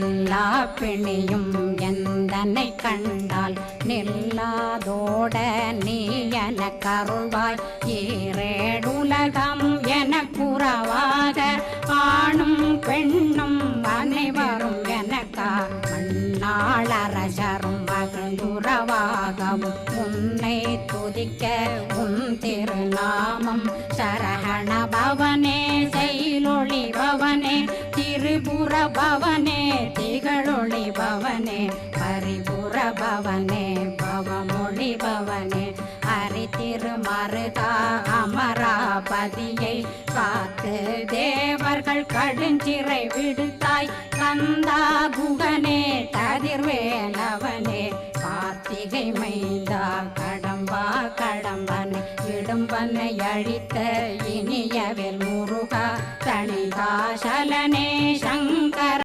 எல்லா பிணியும் எந்தனை கண்டால்? நில்லாதோட நீ என கருள்வாய். ஈரேடுலகம் என குறவாக ஆணும் பெண்ணும் அனைவரும் எனக்கா மண்ணாளரசரும் மகிழ்ந்துறவாகவும் உன்னை துதிக்க உன் திருநாமம் சரகண பவனே செயலொளி பவனே திரிபுர பவனே திகழொளி பவனே பரிபுர பவனே பவமொழி பவனே. ஹரி அமராபதியை காத்து தேவர்கள் கடுஞ்சிறை விடுத்தாய் கந்தா குகனே கதிர்வேலவனே. கார்த்திகை மைந்தா கடம்பா கடம்பனை இடும்பனை அழித்த இனியவில் முருகா தணிகாசலனே சங்கர